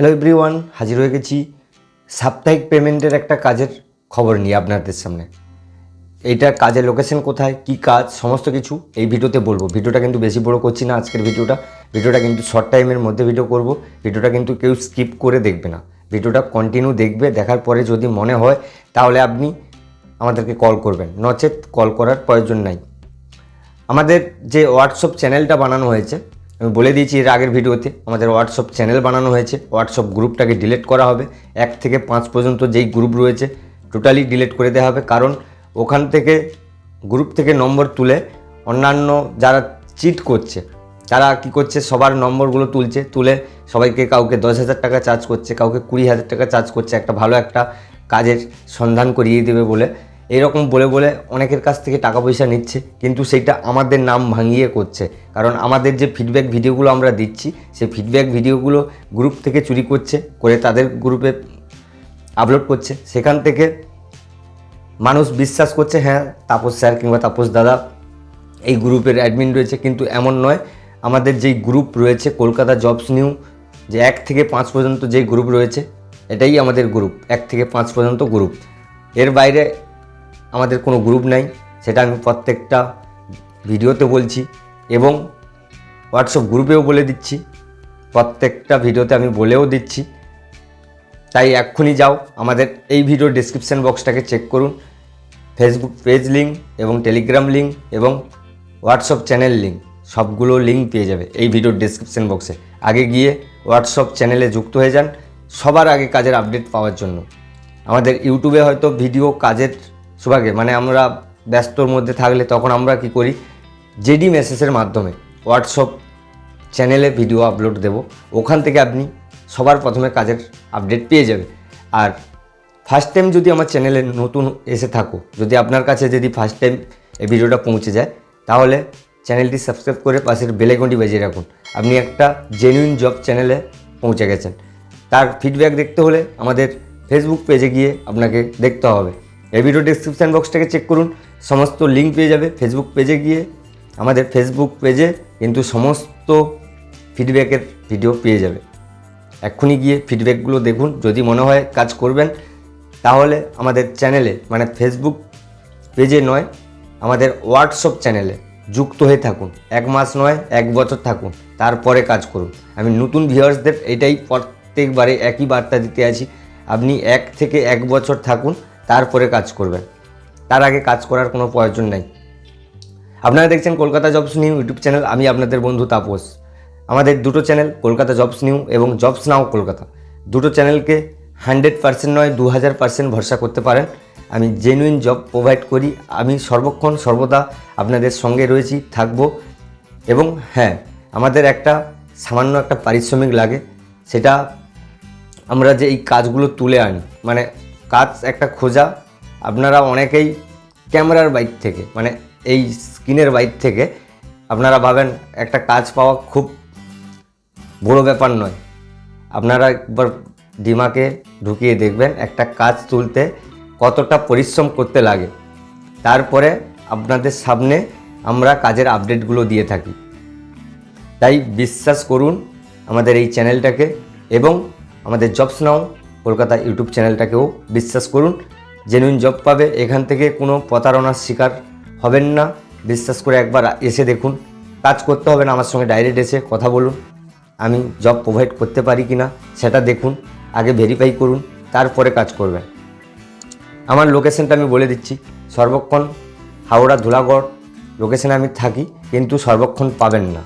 Hello everyone হাজির হয়ে গেছি। সাপ্তাহিক পেমেন্টের একটা কাজের খবর নিয়ে আপনাদের সামনে। এইটা কাজের লোকেশন কোথায়, কি কাজ, সমস্ত কিছু এই ভিডিওতে বলব। ভিডিওটা কিন্তু বেশি বড় করছি না আজকের ভিডিওটা। ভিডিওটা কিন্তু শর্ট টাইমের মধ্যে ভিডিও করব। ভিডিওটা কিন্তু কেউ স্কিপ করে দেখবে না। ভিডিওটা কন্টিনিউ দেখবে, দেখার পরে যদি মনে হয়, তাহলে আপনি আমাদেরকে কল করবেন। নচেত কল করার প্রয়োজন নাই। আমাদের যে হোয়াটসঅ্যাপ চ্যানেলটা বানানো হয়েছে আমি বলে দিয়েছি এর আগের ভিডিওতে, আমাদের হোয়াটসঅ্যাপ চ্যানেল বানানো হয়েছে। হোয়াটসঅ্যাপ গ্রুপটাকে ডিলিট করা হবে। এক থেকে পাঁচ পর্যন্ত যেই গ্রুপ রয়েছে টোটালি ডিলিট করে দেওয়া হবে। কারণ ওখান থেকে গ্রুপ থেকে নম্বর তুলে অন্যান্য যারা চিট করছে, তারা কি করছে? সবার নম্বরগুলো তুলছে। তুলে সবাইকে কাউকে দশ হাজার টাকা চার্জ করছে, কাউকে কুড়ি হাজার টাকা চার্জ করছে। একটা ভালো একটা কাজের সন্ধান করিয়ে দেবে বলে এরকম বলে বলে অনেকের কাছ থেকে টাকা পয়সা নিচ্ছে, কিন্তু সেটা আমাদের নাম ভাঙিয়ে করছে। কারণ আমাদের যে ফিডব্যাক ভিডিওগুলো আমরা দিচ্ছি, সেই ফিডব্যাক ভিডিওগুলো গ্রুপ থেকে চুরি করছে, করে তাদের গ্রুপে আপলোড করছে। সেখান থেকে মানুষ বিশ্বাস করছে হ্যাঁ তাপস স্যার কিংবা তাপস দাদা এই গ্রুপের অ্যাডমিন রয়েছে, কিন্তু এমন নয়। আমাদের যেই গ্রুপ রয়েছে, কলকাতা জবস নিউ যে এক থেকে পাঁচ পর্যন্ত যেই গ্রুপ রয়েছে, এটাই আমাদের গ্রুপ এক থেকে পাঁচ পর্যন্ত গ্রুপ এর বাইরে আমাদের কোনো গ্রুপ নাই, সেটা আমি প্রত্যেকটা ভিডিওতে বলছি এবং হোয়াটসঅ্যাপ গ্রুপেও বলে দিচ্ছি, প্রত্যেকটা ভিডিওতে আমি বলেও দিচ্ছি। তাই এক্ষুনি যাও, আমাদের এই ভিডিও ডিসক্রিপশান বক্সটাকে চেক করুন। ফেসবুক পেজ লিঙ্ক এবং টেলিগ্রাম লিঙ্ক এবং হোয়াটসঅ্যাপ চ্যানেল লিঙ্ক সবগুলো লিঙ্ক পেয়ে যাবে এই ভিডিওর ডিসক্রিপশান বক্সে আগে গিয়ে হোয়াটসঅ্যাপ চ্যানেলে যুক্ত হয়ে যান, সবার আগে কাজের আপডেট পাওয়ার জন্য। আমাদের ইউটিউবে হয়তো ভিডিও কাজের সুভাগে মানে আমরা ব্যস্তর মধ্যে থাকলে তখন আমরা কি করি? জেডি মেসেজের মাধ্যমে হোয়াটসঅ্যাপ চ্যানেলে ভিডিও আপলোড দেব। ওখান থেকে আপনি সবার প্রথমে কাজের আপডেট পেয়ে যাবে আর ফার্স্ট টাইম যদি আমার চ্যানেলে নতুন এসে থাকো, যদি আপনার কাছে যদি ফার্স্ট টাইম এই ভিডিওটা পৌঁছে যায়, তাহলে চ্যানেলটি সাবস্ক্রাইব করে পাশের বেলেকনটি বাজিয়ে রাখুন। আপনি একটা জেনুইন জব চ্যানেলে পৌঁছে গেছেন। তার ফিডব্যাক দেখতে হলে আমাদের ফেসবুক পেজে গিয়ে আপনাকে দেখতে হবে। এই ভিডিও ডিসক্রিপশান বক্সটাকে চেক করুন। সমস্ত লিঙ্ক পেয়ে যাবে ফেসবুক পেজে গিয়ে। আমাদের ফেসবুক পেজে কিন্তু সমস্ত ফিডব্যাকের ভিডিও পেয়ে যাবে। এক্ষুনি গিয়ে ফিডব্যাকগুলো দেখুন। যদি মনে হয় কাজ করবেন, তাহলে আমাদের চ্যানেলে মানে ফেসবুক পেজে নয়, আমাদের হোয়াটসঅ্যাপ চ্যানেলে যুক্ত হয়ে থাকুন। এক মাস নয়, এক বছর থাকুন। তারপরে কাজ করুন। আমি নতুন ভিউয়ার্সদের এটাই প্রত্যেকবারে একই বার্তা দিতে আছি। আপনি এক থেকে এক বছর থাকুন। তারপরে কাজ করবেন। তার আগে কাজ করার কোনো প্রয়োজন নাই। আপনারা দেখছেন Kolkata jobs new YouTube channel, আমি আপনাদের বন্ধু তাপস। আমাদের দুটো চ্যানেল, কলকাতা জবস নিউ এবং জবস নাও কলকাতা। দুটো চ্যানেলকে হান্ড্রেড পার্সেন্ট নয়, দু হাজার পার্সেন্ট ভরসা করতে পারেন। আমি জেনুইন জব প্রোভাইড করি। আমি সর্বক্ষণ, সর্বদা আপনাদের সঙ্গে রয়েছি, থাকব। এবং হ্যাঁ আমাদের একটা সামান্য একটা পারিশ্রমিক লাগে। সেটা আমরা যে এই কাজগুলো তুলে আনি মানে কাজ একটা খোঁজা। আপনারা অনেকেই ক্যামেরার বাইক থেকে মানে এই স্ক্রিনের বাইক থেকে আপনারা ভাবেন একটা কাজ পাওয়া খুব বড় ব্যাপার নয়। আপনারা একবার ডিমাকে ঢুকিয়ে দেখবেন একটা কাজ তুলতে কতটা পরিশ্রম করতে লাগে। তারপরে আপনাদের সামনে আমরা কাজের আপডেটগুলো দিয়ে থাকি। তাই বিশ্বাস করুন আমাদের এই চ্যানেলটাকে এবং আমাদের জবস নাও কলকাতা ইউটিউব চ্যানেলটাকেও বিশ্বাস করুন। জেনুইন জব পাবে, এখান থেকে কোনো প্রতারণার শিকার হবেন না। বিশ্বাস করে একবার এসে দেখুন। কাজ করতে হবে না, আমার সঙ্গে ডাইরেক্ট এসে কথা বলুন। আমি জব প্রোভাইড করতে পারি কি না সেটা দেখুন, আগে ভেরিফাই করুন, তারপরে কাজ করবেন। আমার লোকেশনটা আমি বলে দিচ্ছি, সর্বক্ষণ হাওড়া, ধুলাগড় লোকেশনে আমি থাকি, কিন্তু সর্বক্ষণ পাবেন না।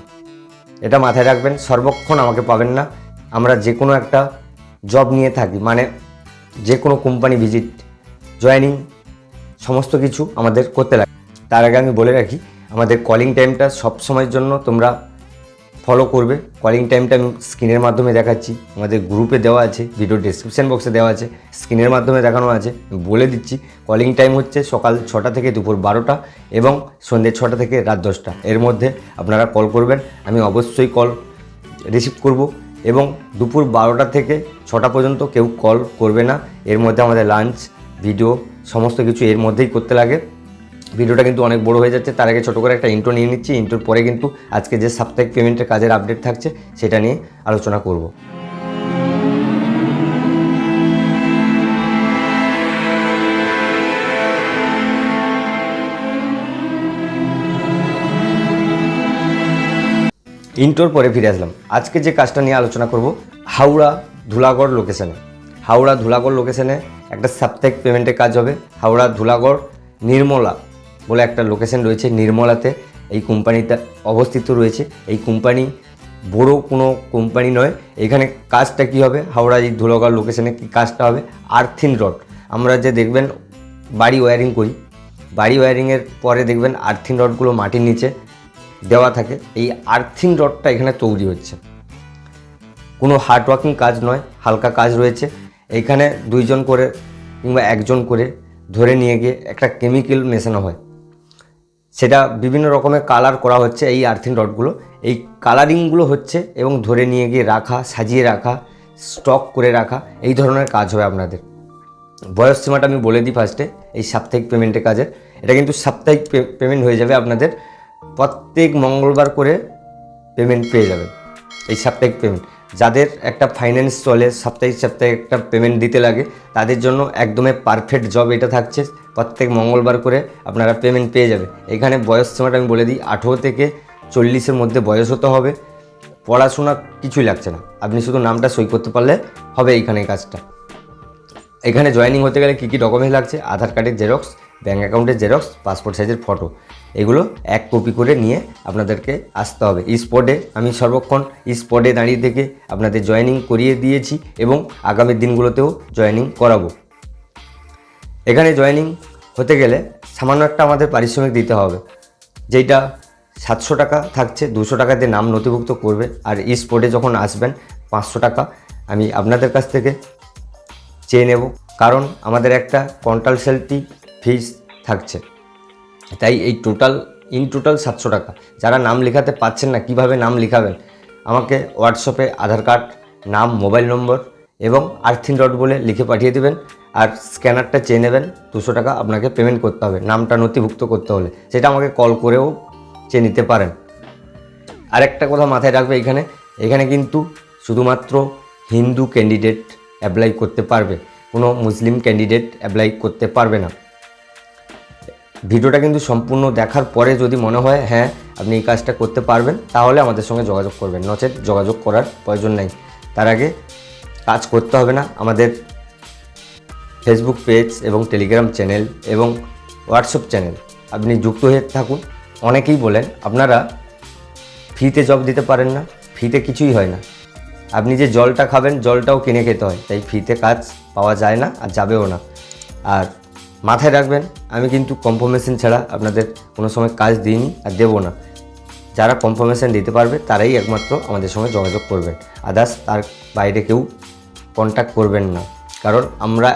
এটা মাথায় রাখবেন, সর্বক্ষণ আমাকে পাবেন না। আমরা যে কোনো একটা জব নিয়ে থাকি মানে যে কোনো কোম্পানি ভিজিট জয়েনিং সমস্ত কিছু আমাদের করতে লাগে। তার আগে আমি বলে রাখি, আমাদের কলিং টাইমটা সব সময়ের জন্য তোমরা ফলো করবে। কলিং টাইমটা আমি স্ক্রিনের মাধ্যমে দেখাচ্ছি, আমাদের গ্রুপে দেওয়া আছে ভিডিও ডিসক্রিপশান বক্সে দেওয়া আছে স্ক্রিনের মাধ্যমে দেখানো আছে। বলে দিচ্ছি কলিং টাইম হচ্ছে সকাল ছটা থেকে দুপুর বারোটা এবং সন্ধ্যে ছটা থেকে রাত দশটা। এর মধ্যে আপনারা কল করবেন, আমি অবশ্যই কল রিসিভ করব। এবং দুপুর বারোটা থেকে ছটা পর্যন্ত কেউ কল করবে না। এর মধ্যে আমাদের লাঞ্চ ভিডিও সমস্ত কিছু এর মধ্যেই করতে লাগে। ভিডিওটা কিন্তু অনেক বড় হয়ে যাচ্ছে। তার আগে ছোটো করে একটা ইন্ট্রো নিয়ে নিচ্ছি। ইন্ট্রোর পরে কিন্তু আজকে যে সাপ্তাহিক পেমেন্টের কাজের আপডেট থাকছে, সেটা নিয়ে আলোচনা করব। ইন্টোর পরে ফিরে আসলাম। আজকে যে কাজটা নিয়ে আলোচনা করব, হাওড়া ধুলাগড় লোকেশনে হাওড়া ধুলাগড় লোকেশনে একটা সাপ্তাহিক পেমেন্টের কাজ হবে। হাওড়া ধুলাগড় নির্মলা বলে একটা লোকেশন রয়েছে নির্মলাতে। এই কোম্পানিটা অবস্থিত রয়েছে। এই কোম্পানি বড় কোনো কোম্পানি নয়। এখানে কাজটা কি হবে? হাওড়া এই ধুলাগড় লোকেশনে কী কাজটা হবে? আর্থিন রড আমরা যে দেখবেন, বাড়ি ওয়্যারিং করি। বাড়ি ওয়্যারিংয়ের পরে দেখবেন আর্থিন রডগুলো মাটির নিচে। দেওয়া থাকে। এই আর্থিং রডটা এখানে তৈরি হচ্ছে। কোনো হার্ড ওয়ার্কিং কাজ নয়, হালকা কাজ রয়েছে। এখানে দুইজন করে কিংবা একজন করে ধরে নিয়ে গিয়ে একটা কেমিক্যাল মেশানো হয়। সেটা বিভিন্ন রকমের কালার করা হচ্ছে এই আর্থিং রডগুলো এই কালারিংগুলো হচ্ছে এবং ধরে নিয়ে গিয়ে রাখা, সাজিয়ে রাখা স্টক করে রাখা, এই ধরনের কাজ হবে আপনাদের। বয়স সীমাটা আমি বলে দিই ফার্স্টে এই সাপ্তাহিক পেমেন্টের কাজের। এটা কিন্তু সাপ্তাহিক পেমেন্ট হয়ে যাবে আপনাদের প্রত্যেক মঙ্গলবার করে পেমেন্ট পেয়ে যাবেন। এই সাপ্তাহিক পেমেন্ট যাদের একটা ফাইন্যান্স চলে, সাপ্তাহিক সাপ্তাহিক একটা পেমেন্ট দিতে লাগে, তাদের জন্য একদমই পারফেক্ট জব এটা থাকছে। প্রত্যেক মঙ্গলবার করে আপনারা পেমেন্ট পেয়ে যাবে এখানে বয়স সীমাটা আমি বলে দিই, আঠেরো থেকে চল্লিশের মধ্যে বয়স হতে হবে। পড়াশোনা কিছুই লাগছে না। আপনি শুধু নামটা সই করতে পারলে হবে এইখানে কাজটা। এখানে জয়েনিং হতে গেলে কী কী ডকুমেন্টস লাগছে? আধার কার্ডের জেরক্স ব্যাঙ্ক অ্যাকাউন্টের জেরক্স পাসপোর্ট সাইজের ফটো এগুলো এক কপি করে নিয়ে আপনাদেরকে আসতে হবে। স্পটে আমি সর্বক্ষণ স্পটে দাঁড়িয়ে থেকে আপনাদের জয়েনিং করিয়ে দিয়েছি এবং আগামী দিনগুলোতেও জয়েনিং করাবো। এখানে জয়েনিং হতে গেলে সামান্য একটা আমাদের পারিশ্রমিক দিতে হবে যেটা সাতশো টাকা থাকছে, দুশো টাকা দিয়ে নাম নথিভুক্ত করবে, আর স্পটে যখন আসবেন, পাঁচশো টাকা আমি আপনাদের কাছ থেকে চেয়ে নেব। কারণ আমাদের একটা কন্টালসেলটি ফিস থাকছে। তাই এই টোটাল ইন টোটাল সাতশো টাকা। যারা নাম লেখাতে পাচ্ছেন না, কীভাবে নাম লেখাবেন? আমাকে হোয়াটসঅ্যাপে আধার কার্ড, নাম মোবাইল নম্বর এবং আর্থিন ডট বলে লিখে পাঠিয়ে দেবেন আর স্ক্যানারটা চেয়ে নেবেন, দুশো টাকা আপনাকে পেমেন্ট করতে হবে, নামটা নথিভুক্ত করতে হলে। সেটা আমাকে কল করেও চেয়ে নিতে পারেন। আরেকটা কথা মাথায় রাখবে এখানে এখানে কিন্তু শুধুমাত্র হিন্দু ক্যান্ডিডেট অ্যাপ্লাই করতে পারবে, কোনো মুসলিম ক্যান্ডিডেট অ্যাপ্লাই করতে পারবে না। ভিডিওটা কিন্তু সম্পূর্ণ দেখার পরে যদি মনে হয় হ্যাঁ আপনি এই কাজটা করতে পারবেন, তাহলে আমাদের সঙ্গে যোগাযোগ করবেন। নচেত যোগাযোগ করার প্রয়োজন নেই। তার আগে কাজ করতে হবে না। আমাদের ফেসবুক পেজ এবং টেলিগ্রাম চ্যানেল এবং হোয়াটসঅ্যাপ চ্যানেল আপনি যুক্ত হয়ে থাকুন। অনেকেই বলেন, আপনারা ফ্রিতে জব দিতে পারেন না, ফ্রিতে কিছুই হয় না। আপনি যে জলটা খাবেন, জলটাও কিনে খেতে হয়। তাই ফ্রিতে কাজ পাওয়া যায় না আর যাবেও না। আর মাথায় রাখবেন, আমি কিন্তু কনফার্মেশন ছাড়া আপনাদের কোনো সময় কাজ দিইনি আর দেবো না। যারা কনফার্মেশন দিতে পারবে, তারাই একমাত্র আমাদের সঙ্গে যোগাযোগ করবেন আদার্স তার বাইরে কেউ কন্ট্যাক্ট করবেন না। কারণ আমরা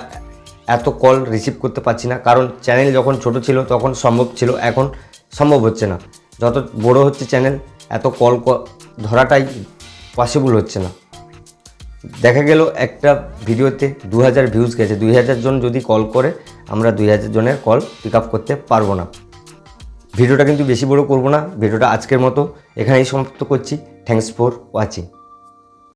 এত কল রিসিভ করতে পারছি না। কারণ চ্যানেল যখন ছোট ছিল, তখন সম্ভব ছিল, এখন সম্ভব হচ্ছে না। যত বড় হচ্ছে চ্যানেল এত কল ধরাটাই পসিবল হচ্ছে না। দেখা গেল একটা ভিডিওতে দু হাজার ভিউজ গেছে। দুই হাজার জন যদি কল করে আমরা দুই হাজার জনের কল পিক আপ করতে পারব না। ভিডিওটা কিন্তু বেশি বড় করব না। ভিডিওটা আজকের মতো। এখানেই সমাপ্ত করছি। Thanks for watching